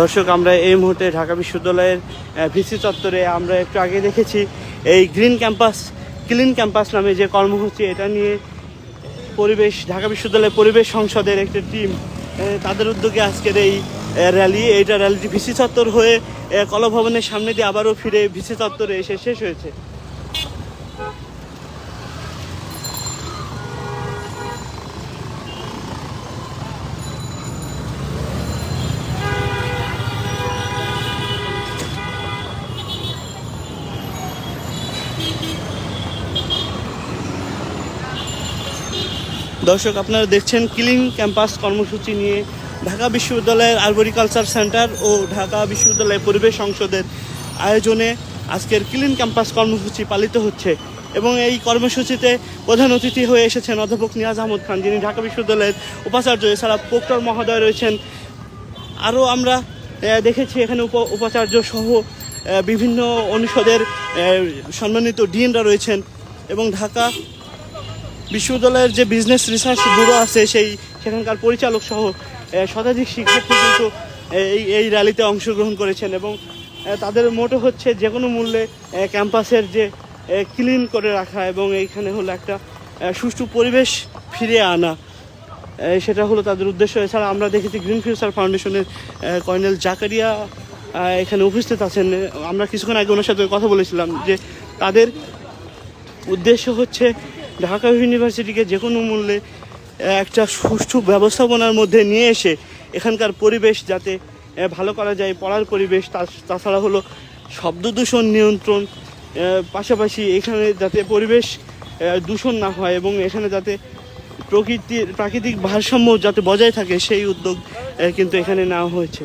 দর্শক, আমরা এই মুহূর্তে ঢাকা বিশ্ববিদ্যালয়ের ভিসি চত্বরে আমরা একটু আগে দেখেছি এই গ্রিন ক্যাম্পাস, ক্লিন ক্যাম্পাস নামে যে কর্মসূচি, এটা নিয়ে পরিবেশ, ঢাকা বিশ্ববিদ্যালয়ের পরিবেশ সংসদের একটি টিম তাদের উদ্যোগে আজকের এই র্যালি এইটা র্যালিটি ভিসি চত্বর হয়ে কলাভবনের সামনে দিয়ে আবারও ফিরে ভিসি চত্বরে এসে শেষ হয়েছে। দর্শক, আপনারা দেখছেন ক্লিন ক্যাম্পাস কর্মসূচি নিয়ে ঢাকা বিশ্ববিদ্যালয়ের আরবরিকালচার সেন্টার ও ঢাকা বিশ্ববিদ্যালয়ের পরিবেশ সংসদের আয়োজনে আজকের ক্লিন ক্যাম্পাস কর্মসূচি পালিত হচ্ছে এবং এই কর্মসূচিতে প্রধান অতিথি হয়ে এসেছেন অধ্যাপক নিয়াজ আহমদ খান, যিনি ঢাকা বিশ্ববিদ্যালয়ের উপাচার্য। এছাড়া প্রক্টর মহোদয় রয়েছেন। আরও আমরা দেখেছি এখানে উপ, উপাচার্য সহ বিভিন্ন অনুষদের সম্মানিত ডিএনরা রয়েছেন এবং ঢাকা বিশ্ববিদ্যালয়ের যে বিজনেস রিসার্চ ব্যুরো আছে, সেই সেখানকার পরিচালক সহ শতাধিক শিক্ষার্থী কিন্তু এই এই র্যালিতে অংশগ্রহণ করেছেন এবং তাদের মোটো হচ্ছে যে কোনো মূল্যে ক্যাম্পাসের যে ক্লিন করে রাখা এবং এইখানে হলো একটা সুষ্ঠু পরিবেশ ফিরিয়ে আনা। সেটা হলো তাদের উদ্দেশ্য। এছাড়া আমরা দেখেছি গ্রিন ফিউচার ফাউন্ডেশনের কর্নেল জাকারিয়া এখানে উপস্থিত আছেন। আমরা কিছুক্ষণ আগে ওনার সাথে কথা বলেছিলাম যে তাদের উদ্দেশ্য হচ্ছে ঢাকা ইউনিভার্সিটিকে যে কোনো মূল্যে একটা সুষ্ঠু ব্যবস্থাপনার মধ্যে নিয়ে এসে এখানকার পরিবেশ যাতে ভালো করা যায়, পড়ার পরিবেশ তাছাড়া হলো শব্দ দূষণ নিয়ন্ত্রণ পাশাপাশি এখানে যাতে পরিবেশ দূষণ না হয় এবং এখানে যাতে প্রকৃতির, প্রাকৃতিক ভারসাম্য যাতে বজায় থাকে, সেই উদ্যোগ কিন্তু এখানে নেওয়া হয়েছে।